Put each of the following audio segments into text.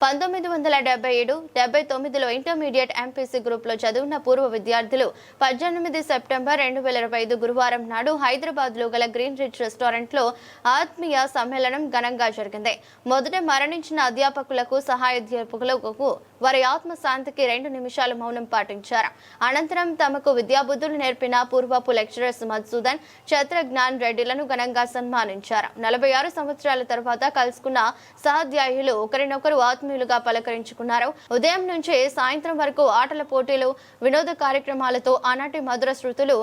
పంతొమ్మిది వందల డెబ్బై ఏడు డెబ్బై తొమ్మిదిలో ఇంటర్మీడియట్ ఎంపీసీ గ్రూప్లో చదివిన పూర్వ విద్యార్థులు పద్దెనిమిది సెప్టెంబర్ రెండు వేల ఇరవై ఐదు గురువారం నాడు హైదరాబాద్లో గల గ్రీన్ రిచ్ రెస్టారెంట్లో ఆత్మీయ సమ్మేళనం ఘనంగా జరిగింది. మొదట మరణించిన అధ్యాపకులకు సహాయాధ్యాపకులకు వారి ఆత్మశాంతికి రెండు నిమిషాలు మౌనం పాటించారు. అనంతరం తమకు విద్యాబుద్ధులు నేర్పిన పూర్వపు లెక్చరర్స్ మధుసూదన్ ఛత్రజ్ఞాన్ రెడ్డిలను ఘనంగా సన్మానించారు. నలభై ఆరు సంవత్సరాల తర్వాత కలుసుకున్న సహాధ్యాయులు ఒకరినొకరు ఆత్మీయులుగా పలకరించుకున్నారు. ఉదయం నుంచి సాయంత్రం వరకు ఆటల పోటీలు వినోద కార్యక్రమాలతో ఆనాటి మధుర శృతులు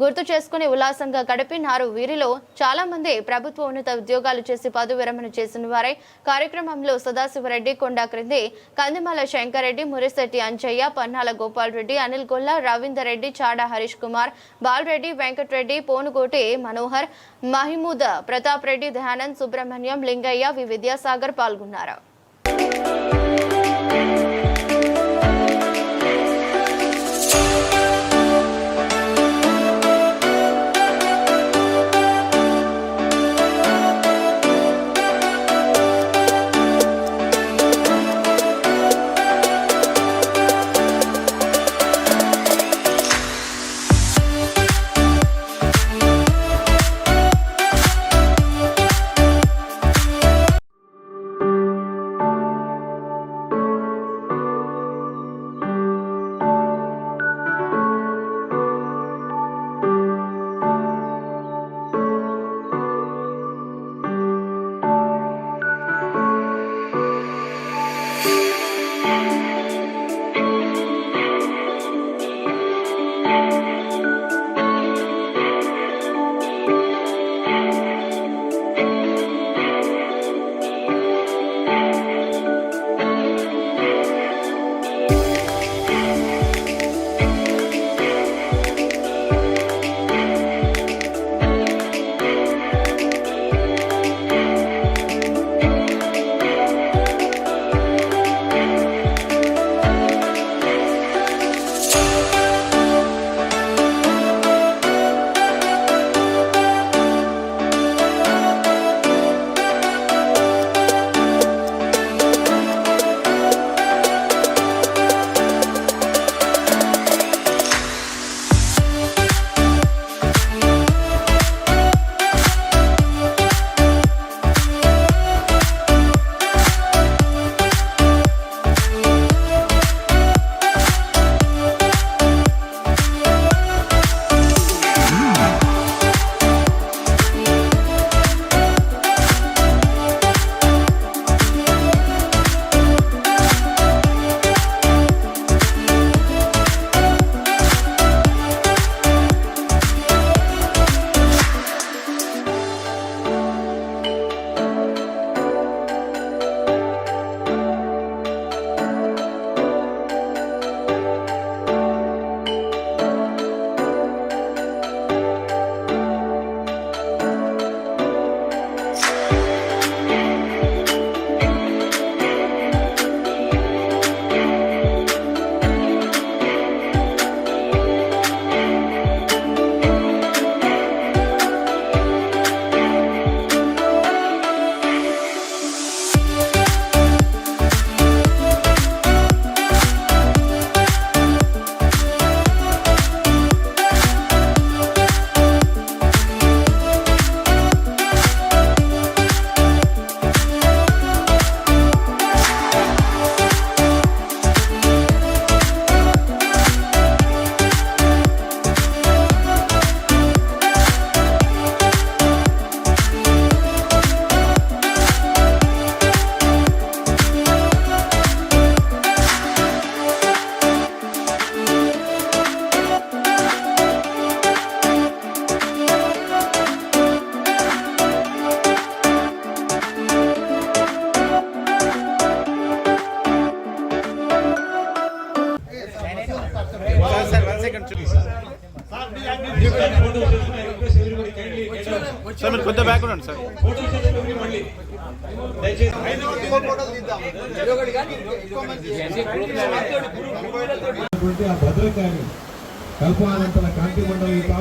గుర్తు చేసుకుని ఉల్లాసంగా గడిపినారు. వీరిలో చాలా మంది ప్రభుత్వ ఉన్నత ఉద్యోగాలు చేసి పదవి విరమణ చేసిన వారే. కార్యక్రమంలో సదాశివరెడ్డి కొండా క్రింది కందిమాల శంకరెడ్డి మురిశెట్టి అంజయ్య పన్నాల గోపాల్ రెడ్డి అనిల్ గొల్ల రవీందర్ రెడ్డి చాడా హరీష్ కుమార్ బాలరెడ్డి వెంకటరెడ్డి పోనుగోటి మనోహర్ మహిమూద్ ప్రతాప్ రెడ్డి దయానంద్ సుబ్రహ్మణ్యం లింగయ్య వి విద్యాసాగర్ పాల్గొన్నారు.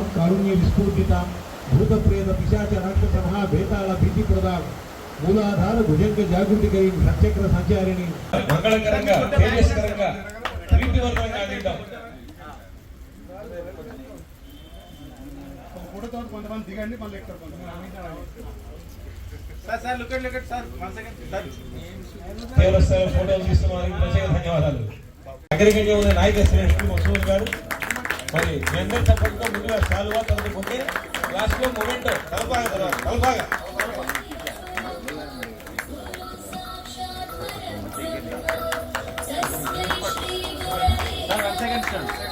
మండలితాం కారుణ్య విస్ఫూర్తితాం భూత ప్రేత పిశాచ రాక్షస మహా భేతాళ భీతి ప్రదాం మూలాధార భుజంగ జాగృతికై సత్యగ్ర సంచారిణి. మంగళకరంగా తేజస్కరంగా కీర్తివంతంగా అందిద్దాం కొంతమంది దిగండి మళ్ళీ కొంతమంది sir sir look look sir one second sir. తీవ్ర స్థాయిలో ఫోటోలు తీస్తున్న వారికి ప్రత్యేక ధన్యవాదాలు. అగ్రిగంగా ఉన్న నాయక శ్రేష్ఠులు మసూర్ గారు మరి అందరి తప్పకుండా ముందుగా సాల్వా తర్వాత పోతే లాస్ట్లో మూమెంట్ కలపాగా తర్వాత కలపాగా సార్ వన్ సెకండ్ సార్.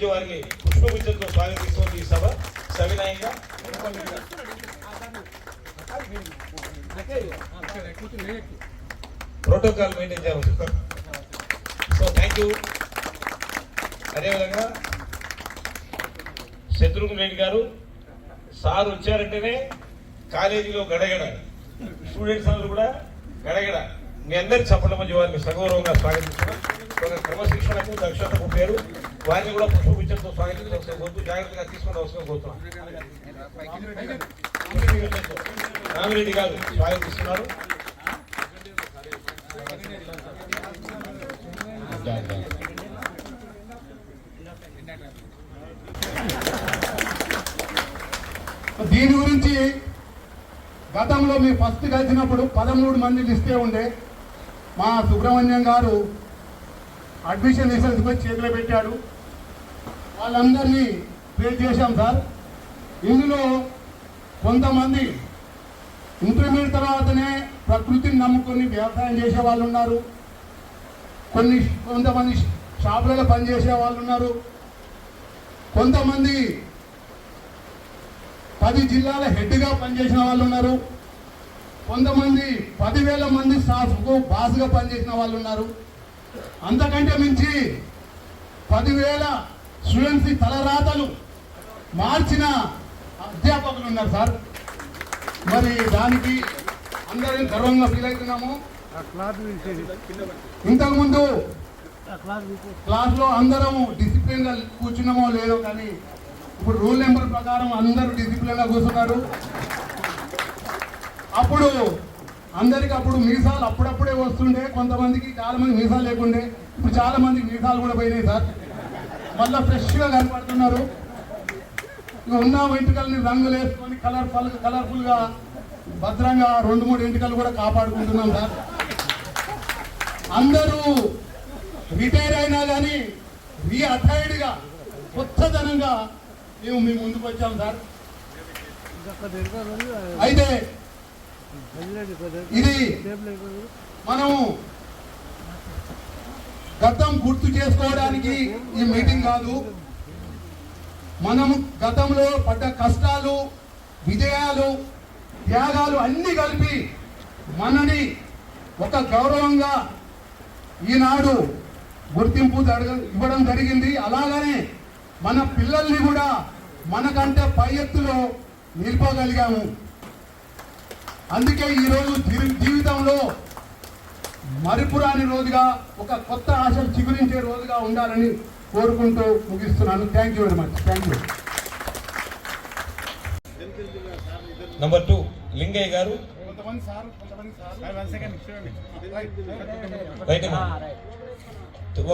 మధ్య వారిని పుష్పగుచ్చంతో స్వాగతిస్తుంది ఈ సభ. సవినయంగా ప్రోటోకాల్ మెయింటైన్ చేయాలి. సో థ్యాంక్ యూ అదేవిధంగా శత్రుఘ్న రెడ్డి గారు సార్ వచ్చారంటేనే కాలేజీలో గడగడ. స్టూడెంట్స్ అందరూ కూడా మీ అందరి చప్పట్ల మధ్య వారిని సగౌరవంగా స్వాగతిస్తున్నాం. ఒక క్రమశిక్షణకు దక్షతకు పేరు. వారిని కూడా పుష్పగుచ్చంతో స్వాగతించి ఒకసారి జాగ్రత్తగా తీసుకుని అవసరం కోరుతున్నాం. రామిరెడ్డి గారు స్వాగతిస్తున్నారు. దీని గురించి గతంలో మీరు ఫస్ట్ కలిసినప్పుడు పదమూడు మంది లిస్టే ఉండే. మా సుబ్రహ్మణ్యం గారు అడ్మిషన్ లైసెన్స్ చేతిలో పెట్టాడు. వాళ్ళందరినీ పే చేశాం సార్. ఇందులో కొంతమంది ఇంటర్మీడియట్ తర్వాతనే ప్రకృతిని నమ్ముకొని వ్యవసాయం చేసే వాళ్ళు ఉన్నారు. కొన్ని కొంతమంది షాపులలో పనిచేసే వాళ్ళు ఉన్నారు. కొంతమంది పది జిల్లాల హెడ్గా పనిచేసిన వాళ్ళు ఉన్నారు. కొంతమంది పదివేల మంది స్టాఫ్కు బాస్గా పనిచేసిన వాళ్ళు ఉన్నారు. అంతకంటే మించి పదివేల స్టూడెంట్స్ తలరాతలు మార్చిన అధ్యాపకులు ఉన్నారు సార్. మరి దానికి అందరం గర్వంగా ఫీల్ అవుతున్నాము. ఇంతకుముందు క్లాస్లో అందరం డిసిప్లిన్గా కూర్చున్నామో లేదో కానీ ఇప్పుడు రూల్ నెంబర్ ప్రకారం అందరూ డిసిప్లిన్గా కూర్చున్నారు. అప్పుడు అందరికి అప్పుడు మీసాలు అప్పుడప్పుడే వస్తుండే. కొంతమందికి చాలా మంది మీసాలు లేకుండే. ఇప్పుడు చాలా మందికి మీసాలు కూడా పోయినాయి సార్. మళ్ళీ ఫ్రెష్గా కనపడుతున్నారు. ఇక ఉన్న వెంట్రుకల్ని రంగులు వేసుకొని కలర్ఫుల్ కలర్ఫుల్గా భద్రంగా రెండు మూడు ఎంటుకలు కూడా కాపాడుకుంటున్నాం సార్. అందరూ రిటైర్ అయినా కానీ రీఅటైర్డ్గా కొత్తదనంగా మేము మీ ముందుకు వచ్చాం సార్. అయితే ఇది మనము గతం గుర్తు చేసుకోవడానికి ఈ మీటింగ్ కాదు. మనము గతంలో పడ్డ కష్టాలు విజయాలు త్యాగాలు అన్ని కలిపి మనని ఒక గౌరవంగా ఈనాడు గుర్తింపు జరగ- ఇవ్వడం జరిగింది. అలాగనే మన పిల్లల్ని కూడా మనకంటే పై ఎత్తులో నిలిపోగలిగాము. అందుకే ఈరోజు జీవితంలో మరిపురాని రోజుగా ఒక కొత్త ఆశలు చిగురించే రోజుగా ఉండాలని కోరుకుంటూ ముగిస్తున్నాను. Thank you very much thank you number two Lingaiah garu. కొంతమంది సార్ కొంతమంది సార్. సార్ వన్ సెకండ్ చూడండి రైట్ అమ్మా.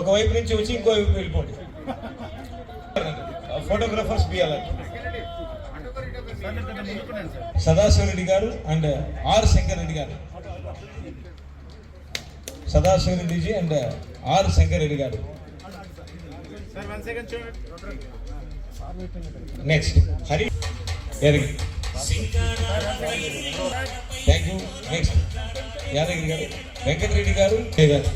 ఒకవైపు నుంచి వచ్చి ఇంకో వైపు వెళ్ళిపోండి. ఫోటోగ్రాఫర్స్ బి అలర్ట్ సార్ నేను కొంచెం ముందుకున్నాను సార్ సదాశివరెడ్డి గారు and R Shankar Reddy garu. Sadashiva Reddy ji and R Shankar Reddy garu. Next Hari. Yadagiri. Thank you next Yadagiri garu. Venkata Reddy garu. Garu.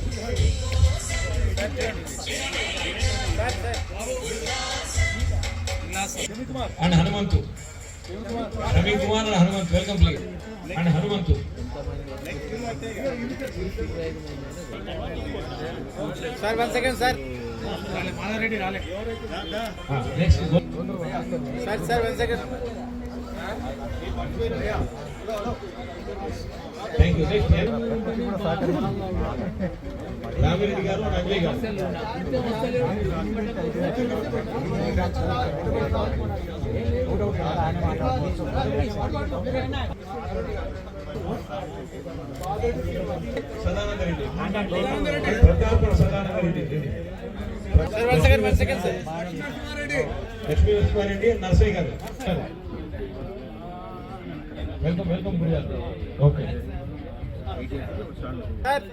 And Hanumanthu. Ravi Kumar and Hanumanth welcome please and Hanumanthu. Sir one second sir. Sir sir one second thank you next Rami Reddy garu and garu Sadananda Reddy Pratap Sadananda Reddy Lakshmi Narasimha Reddy Narsaiah garu welcome welcome guru garu okay. Sir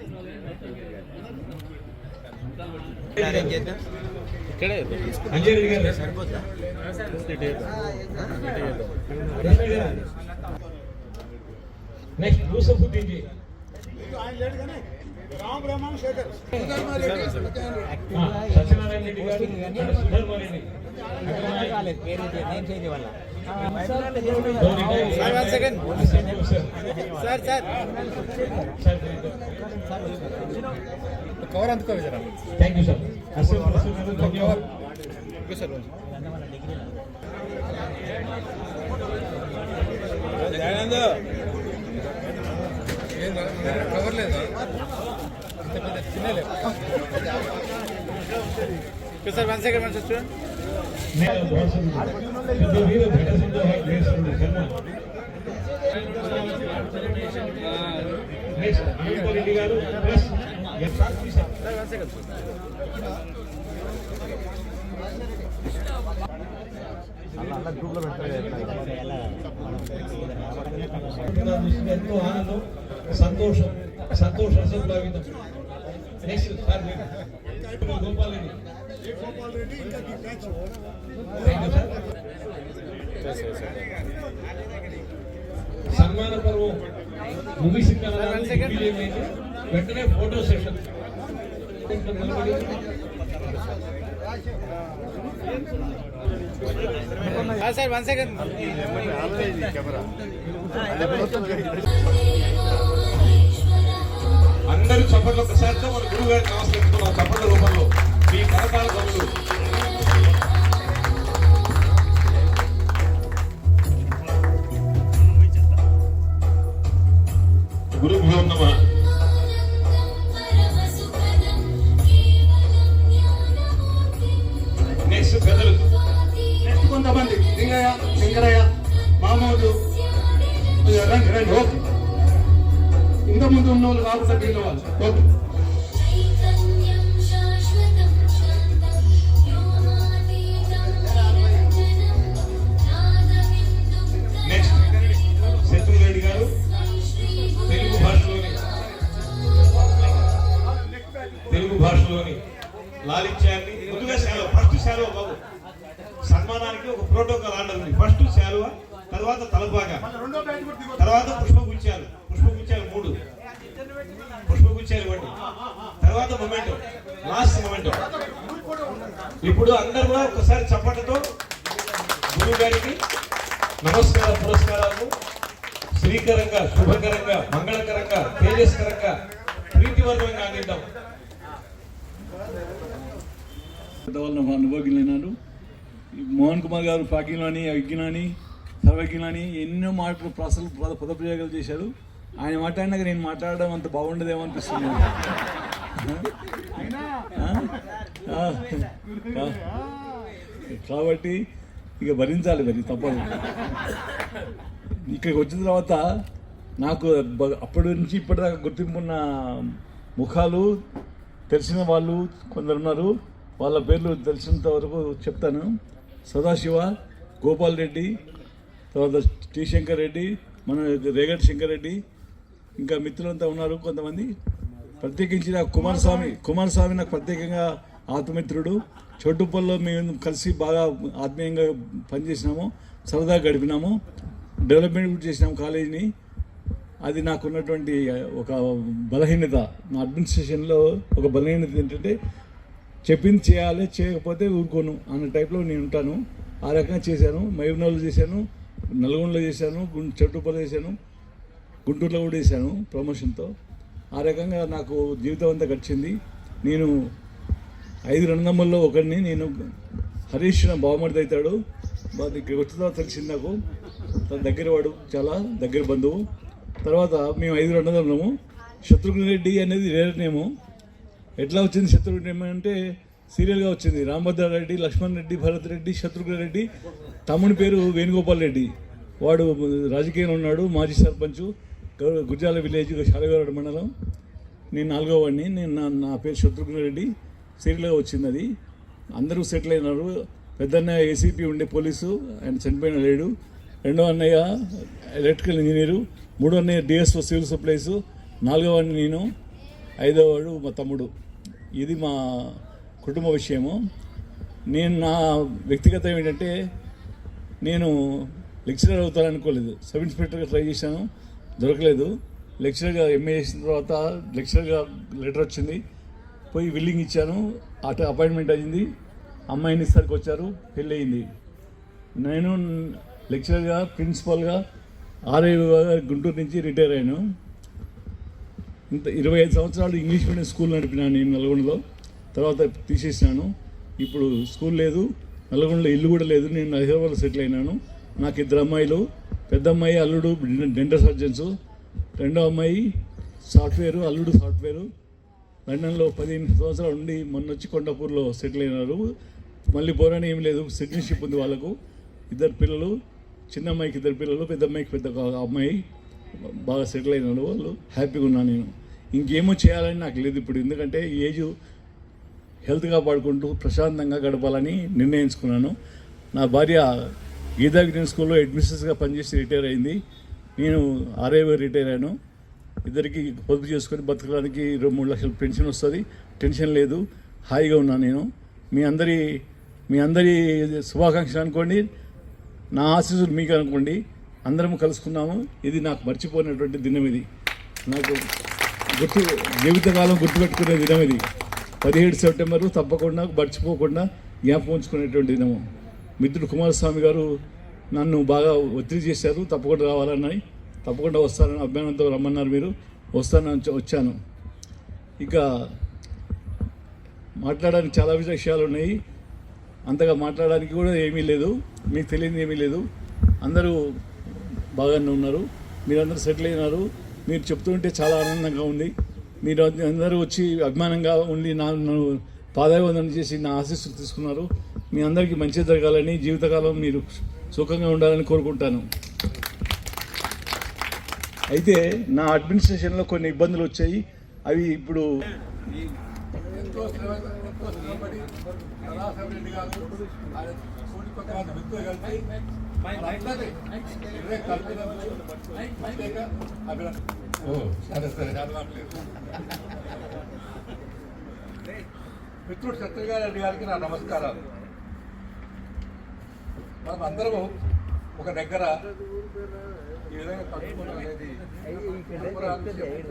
Anjay Reddy garu next Yusufuddin ji ఆ, Satyanarayana Reddy garu and Sudharma Reddy sir sir sir cover అందుకో జరా thank you sir sir cover లేదా? Sir one second one Sharma next garu plus ఎంతో ఆనందం సంతోషం సంతోష అసంభావితం next sir. Gopal Reddy సన్మాన పర్వం ముగిసిన వెంటనే photo session. Sir one second. అందరూ చప్పట్లు ఒకసారితో మన గురువు గారికి నమస్కరిస్తున్నాం చప్పట్ల రూపంలో మీ కరకాల కవులు గురుభ్యో నమ. నాదబిందుం నెక్స్ట్ శత్రుఘ్న రెడ్డి గారు తెలుగు భాషలోని తెలుగు భాషలోని లాలిత్యాన్ని ముందుగా శాలువ ఫస్ట్ శాలువ బాబు. సన్మానానికి ఒక ప్రోటోకాల్ ఆర్డర్ ఉంది. ఫస్ట్ శాలువ తర్వాత తలపాగా. తర్వాత పుష్పగుచ్చాలు పుష్పగుచ్చాలు ఇవ్వండి. తర్వాత మొమెంటో లాస్ట్ మొమెంటో ఇప్పుడు అందరూ ఒకసారి చప్పటతో గురువు గారికి నమస్కార పురస్కారాలు. శ్రీకరంగా శుభకరంగా మంగళకరంగా తేజస్కరంగా ప్రీతివర్గంగా అందిద్దాం. వల్ల అనుభవజ్ఞులైనారు. మోహన్ కుమార్ గారు పాకిలాని అగ్గిలాని సర్వజ్ఞాని ఎన్నో మాటలు ప్రసలు పద పదప్రయోగాలు చేశారు. ఆయన మాట్లాడినాక నేను మాట్లాడడం అంత బాగుండదేమో అనిపిస్తుంది? కాబట్టి ఇక భరించాలి మరి తప్పదు. ఇక్కడికి వచ్చిన తర్వాత నాకు అప్పటి నుంచి ఇప్పటిదాకా గుర్తింపు ఉన్న ముఖాలు తెలిసిన వాళ్ళు కొందరు ఉన్నారు వాళ్ళ పేర్లు తెలిసినంత వరకు చెప్తాను. సదాశివ గోపాల్ రెడ్డి తర్వాత టి శంకర్ రెడ్డి మన రేగడ్ శంకర్ రెడ్డి ఇంకా మిత్రులంతా ఉన్నారు కొంతమంది. ప్రత్యేకించి నాకు కుమారస్వామి కుమారస్వామి నాకు ప్రత్యేకంగా ఆత్మమిత్రుడు. చోటుపల్లో మేము కలిసి బాగా ఆత్మీయంగా పనిచేసినాము సరదాగా గడిపినాము డెవలప్మెంట్ కూడా చేసినాము కాలేజీని. అది నాకున్నటువంటి ఒక బలహీనత. నా అడ్మినిస్ట్రేషన్లో ఒక బలహీనత ఏంటంటే చెప్పింది చేయాలి చేయకపోతే ఊరుకోను అన్న టైప్లో నేను ఉంటాను. ఆ రకంగా చేశాను. మైనోలు చేశాను నల్గొండలో చేశాను గుం- చెట్టుపల్లి చేశాను. గుంటూరులో కూడా వేసాను ప్రమోషన్తో. ఆ రకంగా నాకు జీవితం అంతా గడిచింది. నేను ఐదు రంగముల్లో ఒకరిని నేను హరీష్ నా బావమరిది అవుతాడు. ఇక్కడికి వచ్చిన తర్వాత తెలిసింది నాకు. తన దగ్గర వాడు చాలా దగ్గర బంధువు. తర్వాత మేము ఐదు రంగంలో శత్రుఘ్న రెడ్డి అనేది రేర్ నేము ఎట్లా వచ్చింది శత్రుఘ్న రెడ్డి అంటే సీరియల్గా వచ్చింది. రామభద్రారెడ్డి లక్ష్మణ్ రెడ్డి భరత్ రెడ్డి శత్రుఘ్న రెడ్డి. తమ్ముని పేరు వేణుగోపాల్ రెడ్డి. వాడు రాజకీయంలో ఉన్నాడు మాజీ సర్పంచ్. గౌ- గుజ్జాల విలేజ్ శాలగారు మండలం. నేను నాలుగో వాడిని. నేను నా నా పేరు శత్రుఘ్న రెడ్డి. సిరిలో వచ్చింది అది. అందరూ సెటిల్ అయినారు. పెద్దన్నయ్య ఏసీపీ ఉండే పోలీసు. ఆయన చనిపోయిన లేడు. రెండో అన్నయ్య ఎలక్ట్రికల్ ఇంజనీరు. మూడో అన్నయ్య డిఎస్ఓ సివిల్ సప్లైస్. నాలుగో వాడిని నేను. ఐదో వాడు మా తమ్ముడు. ఇది మా కుటుంబ విషయము. నేను నా వ్యక్తిగతం ఏంటంటే నేను లెక్చరర్ అవుతాననుకోలేదు. సబ్ ఇన్స్పెక్టర్గా ట్రై చేశాను. దొరకలేదు. లెక్చరర్గా ఎంఏ చేసిన తర్వాత లెక్చరర్గా లెటర్ వచ్చింది. పోయి విల్లింగ్ ఇచ్చాను. అటు అపాయింట్మెంట్ అయింది. అమ్మాయిని సరికి వచ్చారు? పెళ్ళి అయింది. నేను లెక్చరర్గా ప్రిన్సిపల్గా ఆర్ఐ గుంటూరు నుంచి రిటైర్ అయ్యాను. ఇంత ఇరవై ఐదు సంవత్సరాలు ఇంగ్లీష్ మీడియం స్కూల్ నడిపినాను నేను నల్గొండలో. తర్వాత తీసేసినాను. ఇప్పుడు స్కూల్ లేదు. నల్గొండలో ఇల్లు కూడా లేదు. నేను హైదరాబాద్లో సెటిల్ అయినాను. నాకు ఇద్దరు అమ్మాయిలు పెద్ద అమ్మాయి అల్లుడు డెంటల్ సర్జన్స్ రెండో అమ్మాయి సాఫ్ట్వేరు అల్లుడు సాఫ్ట్వేరు. లండన్లో పదిహేను సంవత్సరాలు ఉండి మొన్న వచ్చి కొండపూర్లో సెటిల్ అయినారు. మళ్ళీ పోరాని ఏం లేదు సిటిజన్షిప్ ఉంది వాళ్ళకు. ఇద్దరు పిల్లలు చిన్న అమ్మాయికి ఇద్దరు పిల్లలు పెద్ద అమ్మాయికి పెద్ద అమ్మాయి. బాగా సెటిల్ అయినారు వాళ్ళు. హ్యాపీగా ఉన్నాను నేను. ఇంకేమో చేయాలని నాకు లేదు ఇప్పుడు. ఎందుకంటే ఏజ్ హెల్త్ కాపాడుకుంటూ ప్రశాంతంగా గడపాలని నిర్ణయించుకున్నాను. నా భార్య గీతా గ్రీన్ స్కూల్లో అడ్మినిస్ట్రేటర్గా పనిచేసి రిటైర్ అయింది. నేను ఆర్ఐవై రిటైర్ అయ్యాను. ఇద్దరికి పొదుపు చేసుకొని బతకడానికి రెండు మూడు లక్షల పెన్షన్ వస్తుంది. టెన్షన్ లేదు. హాయిగా ఉన్నాను నేను. మీ అందరి మీ అందరి శుభాకాంక్షలు అనుకోండి. నా ఆశీస్సులు మీకు అనుకోండి. అందరం కలుసుకున్నాము ఇది నాకు మర్చిపోయినటువంటి దినం ఇది. నాకు గుర్తు జీవితకాలం గుర్తుపెట్టుకునే దినం ఇది. పదిహేడు సెప్టెంబర్ తప్పకుండా మర్చిపోకుండా జ్ఞాపకం ఉంచుకునేటువంటి దినము. మిత్రుడు కుమారస్వామి గారు నన్ను బాగా ఒత్తిడి చేశారు తప్పకుండా రావాలని తప్పకుండా వస్తానని అభిమానంతో రమ్మన్నారు మీరు. వస్తానని వచ్చాను. ఇంకా మాట్లాడడానికి చాలా విషయాలు ఉన్నాయి. అంతగా మాట్లాడడానికి కూడా ఏమీ లేదు. మీకు తెలియదు ఏమీ లేదు. అందరూ బాగానే ఉన్నారు. మీరందరూ సెటిల్ అయినారు. మీరు చెప్తుంటే చాలా ఆనందంగా ఉంది. మీరు అందరూ వచ్చి అభిమానంగా ఉండి నా నన్ను పాదాభివందనం చేసి నా ఆశీస్సులు తీసుకున్నారు. మీ అందరికీ మంచి జరగాలని జీవితకాలం మీరు సుఖంగా ఉండాలని కోరుకుంటాను. అయితే నా అడ్మినిస్ట్రేషన్లో కొన్ని ఇబ్బందులు వచ్చాయి. అవి ఇప్పుడు మిత్రుడు సత్యగారెడ్డి గారికి నా నమస్కారాలు. మనం అందరము ఒక దగ్గర ఈ విధంగా కట్టుకోవడం అనేది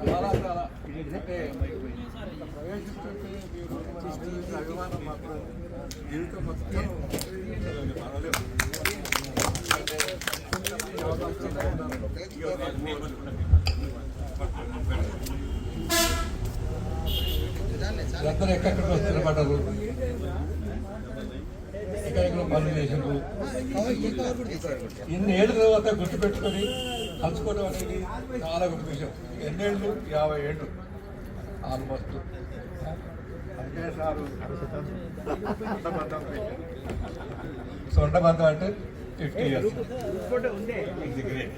చాలా చాలా అంటే ప్రవేశిస్తుంటే మీరు అభిమానం మాత్రం జీవితం మొత్తం అందరూ ఎక్కడికి ఎక్కడెక్కడ పనులు చేసిండ్రు. ఇన్ని ఏళ్ళ తర్వాత గుర్తుపెట్టుకొని కలుసుకోవడం అనేది చాలా గొప్ప విషయం. ఎన్నేళ్ళు? యాభై ఏళ్ళు. ఆల్మోస్ట్ అందుకే సారు సొంటబంధం అంటే ఫిఫ్టీ ఇయర్స్ ఇది గ్రేట్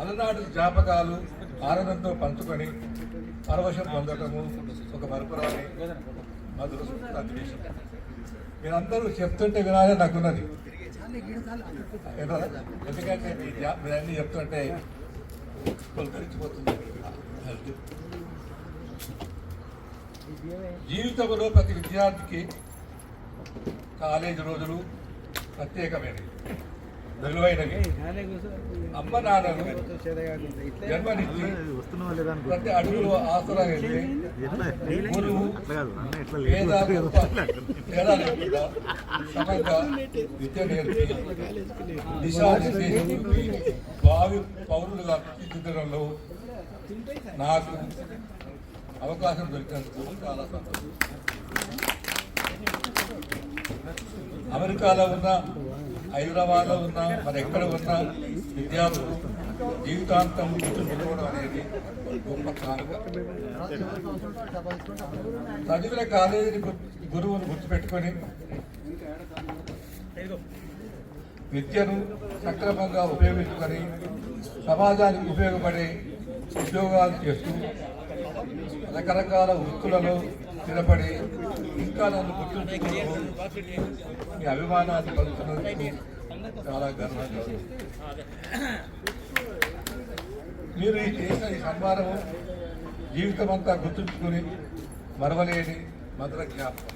అలనాటి జ్ఞాపకాలు ఆనందంతో పంచుకొని పరవశం పొందటము ఒక మరపురాని మీరందరూ చెప్తుంటే వినాలని నాకున్నది. ఎందుకంటే మీరన్నీ చెప్తుంటే పులకరించిపోతుంది జీవితంలో ప్రతి విద్యార్థికి కాలేజీ రోజులు ప్రత్యేకమైనవి. విలువైనవి. అమ్మ నాన్నను జన్మనిచ్చి ప్రతి అడుగులు ఆసరా గురువు వేద తేడా లేకుండా సమంగా విద్య నేర్పి దిశానిర్దేశం భావి పౌరులుగా తీర్చిదిద్దడంలో నాకు అవకాశం దొరికినందుకు చాలా సంతోషం. అమెరికాలో ఉన్న హైదరాబాద్లో ఉన్నా మరి ఎక్కడ ఉన్నా విద్యార్థులు జీవితాంతం గుర్తుంచుకోవడం అనేది గొప్ప కానుక. చదివిన కాలేజీ గురువును గుర్తుపెట్టుకొని విద్యను సక్రమంగా ఉపయోగించుకొని సమాజానికి ఉపయోగపడే ఉద్యోగాలు చేస్తూ రకరకాల వృత్తులలో స్థిరపడి ఇంకా నన్ను గుర్తుంచుకోవడం మీ అభిమానాన్ని పలుకుతున్నందుకు చాలా గర్వంగా మీరు ఈ చేసిన ఈ సన్మానం జీవితం అంతా గుర్తుంచుకుని మరవలేని మధుర జ్ఞాపకం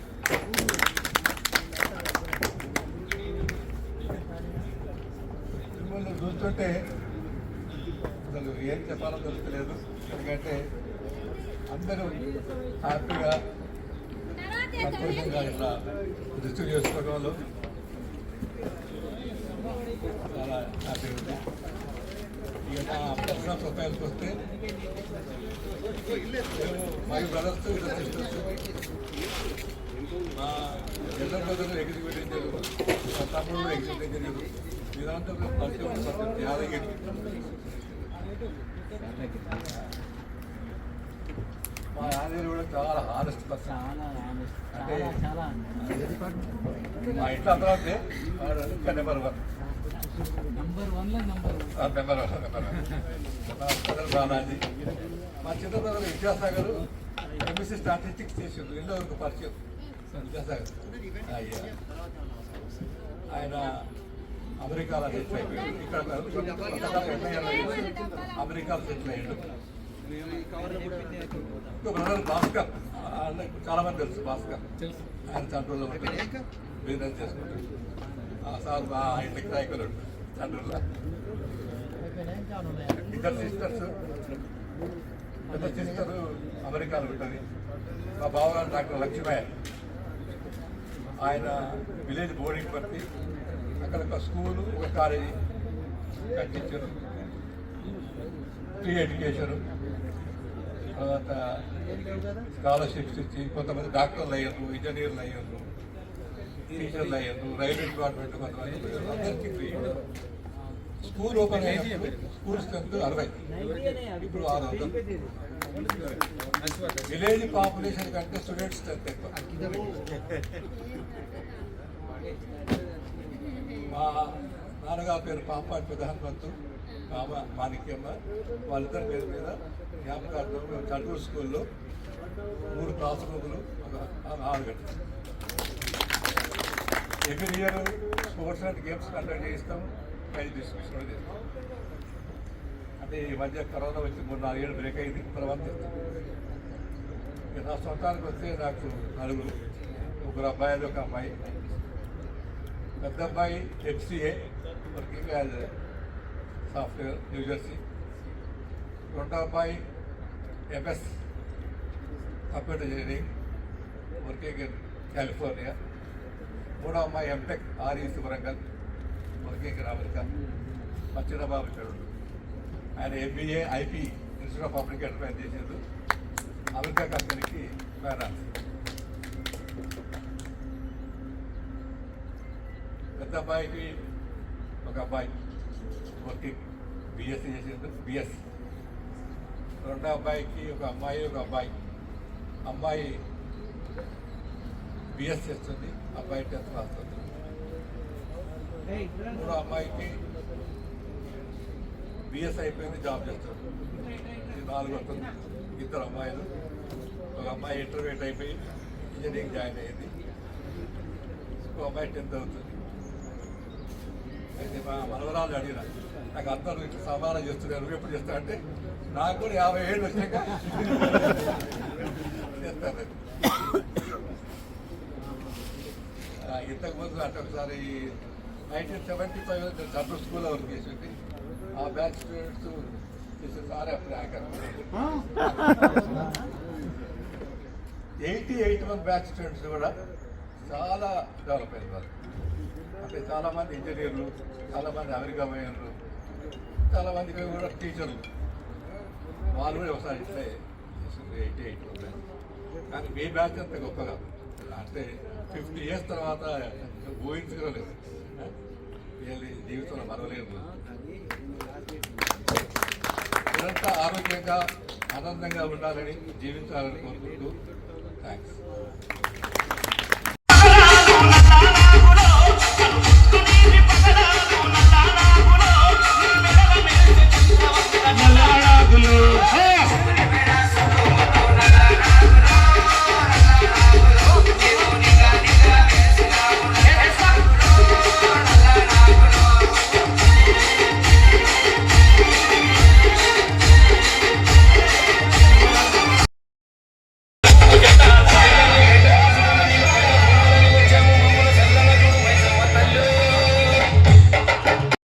మిమ్మల్ని చూస్తుంటే అసలు ఏం చెప్పాలో తెలుస్తలేదు. ఎందుకంటే అందరూ హ్యాపీగా విధంగా ఇట్లా రిసీవ్ చేసుకోవడం వల్ల చాలా హ్యాపీ ఉంది. ఇక నా పర్సనల్ ప్రొఫైల్కి వస్తే మేము మై బ్రదర్స్ ఇద్దరు సిస్టర్స్ మా ఎల్లర్ బ్రదర్ ఎగ్జిక్యూటివ్ ఇంజనీర్ మా తమ్ముడు ఎగ్జిక్యూటివ్ ఇంజనీర్ ఇదంతా పరిచయం యాదగిరి. మా యాదగిరి కూడా చాలా హానెస్ట్ పర్సన్. అంటే మా ఇంట్లో అందరూ అంటే వాడు ఇంకా number one number one number one number మా బ్రదర్ బాలాజీ. మా చిన్న బ్రదర్ విద్యాసాగర్. ఎంబీసీ స్టాటిస్టిక్స్ చేసిండు. ఎన్నో ఒక పరిచయం. విద్యాసాగర్. ఆయన అమెరికాలో సెటిల్ అయిపోయాడు. ఇక్కడ అమెరికాలో సెటిల్ అయ్యాడు. భాస్కర్ ఆయన చాలా మంది తెలుసు భాస్కర్ ఆయన చండ్రుల్లో బిజినెస్ చేసుకుంటాడు సార్ మా ఇంటికి నాయకుడు చండ్రుల్లో ఇద్దరు సిస్టర్స్ పెద్ద సిస్టర్ అమెరికాలో ఉంటుంది మా బావగారు డాక్టర్ లక్ష్మయ్య ఆయన విలేజ్ బోర్డింగ్ పట్టి అక్కడ ఒక స్కూలు ఒక కాలేజీ కట్టించారు ఫ్రీ ఎడ్యుకేషన్ తర్వాత స్కాలర్షిప్స్ ఇచ్చి కొంతమంది డాక్టర్లు అయ్యారు ఇంజనీర్లు అయ్యారు టీచర్లు అయ్యారు రైల్వే డిపార్ట్మెంట్ కొంతమంది స్కూల్ ఓపెన్ అయ్యి స్కూల్ స్ట్రెంత్ అరవై. ఇప్పుడు ఆరు వందలు. విలేజ్ పాపులేషన్ కంటే స్టూడెంట్స్ స్ట్రెంత్ ఎక్కువ. మా నాన్నగారు పేరు పాంపాటి ప్రధానమంత్రి మామ మాణిక్యమ్మ వాళ్ళిద్దరి పేరు మీద జ్ఞాపకార్థం మేము చండూరు స్కూల్లో మూడు క్లాస్ రూములు ఒక గంటలు every year sports and games conduct చేస్తాం ప్రైజ్ డిస్ట్రిబ్యూషన్ చేస్తాం. అంటే ఈ మధ్య కరోనా వచ్చి మూడు నాలుగు ఏళ్ళు బ్రేక్ అయింది తర్వాత నా సొంతానికి వస్తే నాకు నలుగురు ముగ్గురు అబ్బాయిలు ఒక అమ్మాయి. పెద్ద అబ్బాయి HCA working as software New Jersey రెండో అబ్బాయి MS computer engineering working in California మూడో అమ్మాయి MTech REC Warangal working in America మా చిన్న బాబు ఇక్కడ ఆయన MBA IP institute of public enterprise చేసేది అమెరికా కంపెనీకి ఫైనాన్స్ పెద్ద అబ్బాయికి ఒక అబ్బాయి వర్కింగ్ బిఎస్సీ చేసింది బిఎస్ రెండో అబ్బాయికి ఒక అమ్మాయి ఒక అబ్బాయి. అమ్మాయి బిఎస్ చేస్తుంది అబ్బాయి టెన్త్ రాస్తుంది మూడో అమ్మాయికి బిఎస్ అయిపోయింది జాబ్ చేస్తుంది ఇది నాలుగు వస్తుంది. ఇద్దరు అమ్మాయిలు. ఒక అమ్మాయి ఇంటర్మీడియట్ అయిపోయి ఇంజనీరింగ్ జాయిన్ అయ్యింది. ఇంకో అమ్మాయి టెన్త్ అవుతుంది. అయితే మా మనవరాలు అడిగిన నాకు అందరూ ఇట్లా సమానం చేస్తున్నారు ఎప్పుడు చేస్తా అంటే నాకు కూడా యాభై ఏళ్ళు వచ్చాక చేస్తాను. ఆ, ఇంతకుముందు అంటే ఒకసారి నైన్టీన్ సెవెంటీ ఫైవ్ నేను సెంట్రల్ స్కూల్లో వర్క్ చేసింది. ఆ బ్యాచ్ స్టూడెంట్స్ సార్ అప్పుడు eighty eight one batch students కూడా చాలా డెవలప్ అయిన వాళ్ళు అంటే చాలామంది ఇంజనీర్లు చాలామంది అమెరికా పోయినరు చాలామంది కూడా టీచర్లు. వాళ్ళు కూడా వ్యవసాయం ఇట్లే ఎయిటీ ఎయిట్ కానీ మీ బ్యాచ్ అంత గొప్పగా అంటే ఫిఫ్టీ ఇయర్స్ తర్వాత ఊహించుకోలేదు. వీళ్ళ జీవితంలో మరవలేదు మీరంతా ఆరోగ్యంగా ఆనందంగా ఉండాలని జీవించాలని కోరుకుంటూ థ్యాంక్స్.